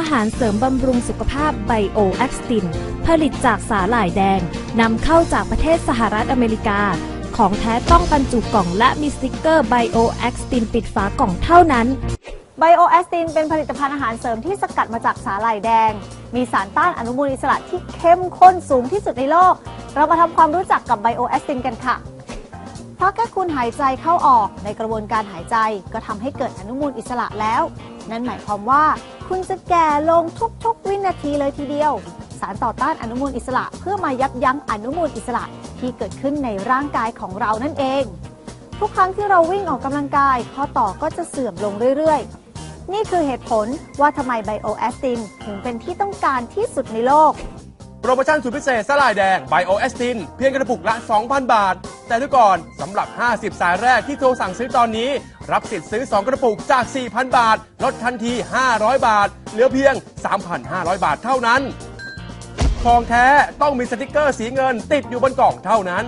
อาหารเสริมบำรุงสุขภาพไบโอแอคติน ผลิตจากสาหร่ายแดงนำเข้าจากประเทศสหรัฐอเมริกา ของแท้ต้องบรรจุกล่องและมีสติกเกอร์ไบโอแอคตินปิดฝากล่องเท่านั้นไบโอแอสตินเป็นผลิตภัณฑ์อาหารเสริมที่สกัดมาจากสาหร่ายแดง มีสารต้านอนุมูลอิสระที่เข้มข้นสูงที่สุดในโลก เรามาทำความรู้จักกับไบโอแอสตินกันค่ะ เพราะแค่คุณหายใจเข้าออกในกระบวนการหายใจก็ทำให้เกิดอนุมูลอิสระแล้ว นั่นหมายความว่า คุณจะแก่ลงทุกๆ วินาทีเลยทีเดียว สารต่อต้านอนุมูลอิสระ เพื่อมายับยั้งอนุมูลอิสระที่เกิดขึ้นในร่างกายของเรานั่นเอง ทุกครั้งที่เราวิ่งออกกำลังกาย ข้อต่อก็จะเสื่อมลงเรื่อยๆ นี่คือเหตุผลว่าทำไมไบโอแอสตินถึงเป็นที่ต้องการที่สุดในโลก โปรโมชั่นสุดพิเศษสลายแดงไบโอเอสติน เพียงกระปุกละ 2,000 บาท แต่ทุกก่อนสำหรับ 50 สายแรกที่โทรสั่งซื้อตอนนี้ รับสิทธิ์ซื้อ 2 กระปุกจาก 4,000 บาท ลดทันที 500 บาท เหลือเพียง 3,500 บาทเท่านั้นของแท้ต้องมีสติกเกอร์สีเงินติดอยู่บนกล่องเท่านั้น